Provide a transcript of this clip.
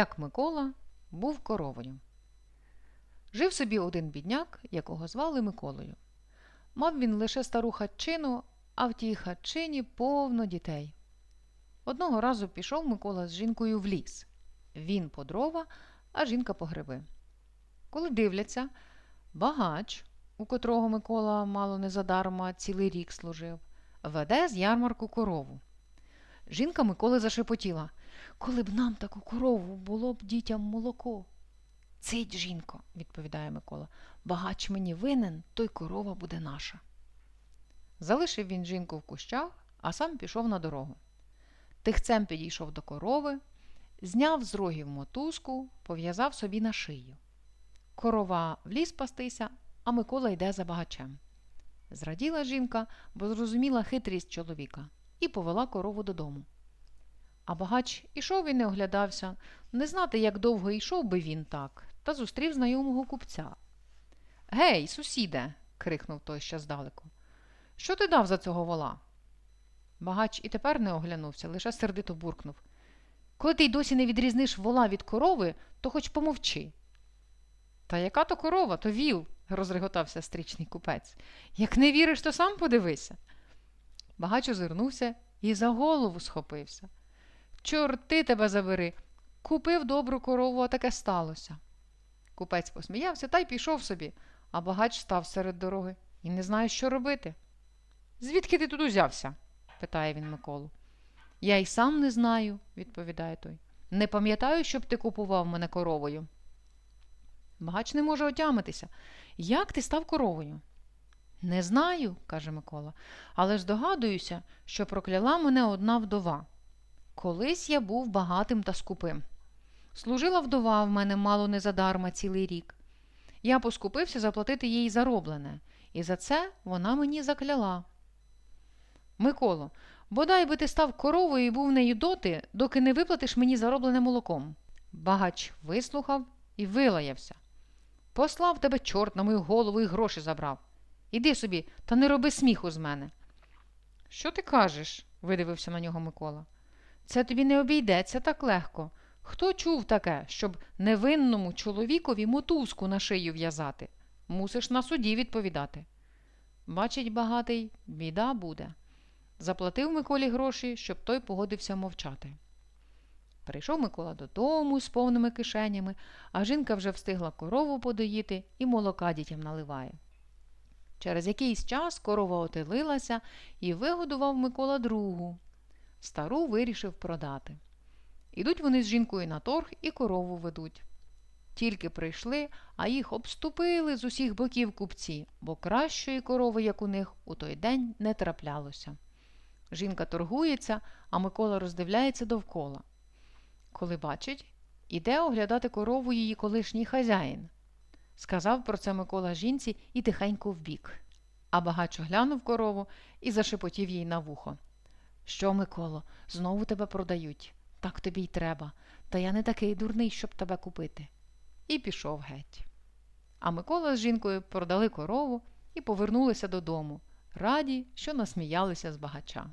як Микола був коровою. Жив собі один бідняк, якого звали Миколою. Мав він лише стару хатчину, а в тій хатчині повно дітей. Одного разу пішов Микола з жінкою в ліс. Він по дрова, а жінка по гриби. Коли дивляться, багач, у котрого Микола мало не задарма цілий рік служив, веде з ярмарку корову. Жінка Миколи зашепотіла. Коли б нам таку корову було б дітям молоко. Цить, жінко, відповідає Микола. Багач мені винен, то й корова буде наша. Залишив він жінку в кущах, а сам пішов на дорогу. Тихцем підійшов до корови, зняв з рогів мотузку, пов'язав собі на шию. Корова в ліс пастися, а Микола йде за багачем. Зраділа жінка, бо зрозуміла хитрість чоловіка, і повела корову додому. А багач ішов і не оглядався, не знати, як довго йшов би він так, та зустрів знайомого купця. Гей, сусіде. крикнув той ще здалеку. Що ти дав за цього вола? Багач і тепер не оглянувся, лише сердито буркнув. Коли ти й досі не відрізниш вола від корови, то хоч помовчи. Та яка то корова, то віл, розреготався стрічний купець. Як не віриш, то сам подивися. Багач озирнувся і за голову схопився. Чорти тебе забери. Купив добру корову, а таке сталося. Купець посміявся та й пішов собі, а багач став серед дороги і не знає, що робити. Звідки ти тут узявся? питає він Миколу. Я й сам не знаю, відповідає той. Не пам'ятаю, щоб ти купував мене коровою. Багач не може отямитися. Як ти став коровою? Не знаю, каже Микола, але ж догадуюся, що прокляла мене одна вдова. Колись я був багатим та скупим. Служила вдова в мене мало не задарма цілий рік. Я поскупився заплатити їй зароблене, і за це вона мені закляла. Миколо, бодай би ти став коровою і був нею доти, доки не виплатиш мені зароблене молоком. Багач вислухав і вилаявся. Послав тебе чорт на мою голову і гроші забрав. Іди собі, та не роби сміху з мене. Що ти кажеш? видивився на нього Микола. Це тобі не обійдеться так легко. Хто чув таке, щоб невинному чоловікові мотузку на шию в'язати? Мусиш на суді відповідати. Бачить багатий, біда буде. Заплатив Миколі гроші, щоб той погодився мовчати. Прийшов Микола додому з повними кишенями, а жінка вже встигла корову подоїти і молока дітям наливає. Через якийсь час корова отелилася і вигодував Микола другу. Стару вирішив продати. Ідуть вони з жінкою на торг і корову ведуть. Тільки прийшли, а їх обступили з усіх боків купці, бо кращої корови, як у них, у той день не траплялося. Жінка торгується, а Микола роздивляється довкола. Коли бачить, іде оглядати корову її колишній хазяїн. Сказав про це Микола жінці і тихенько вбік. А багач оглянув корову і зашепотів їй на вухо. Що, Миколо, знову тебе продають? Так тобі й треба, та я не такий дурний, щоб тебе купити. І пішов геть. А Микола з жінкою продали корову і повернулися додому, раді, що насміялися з багача.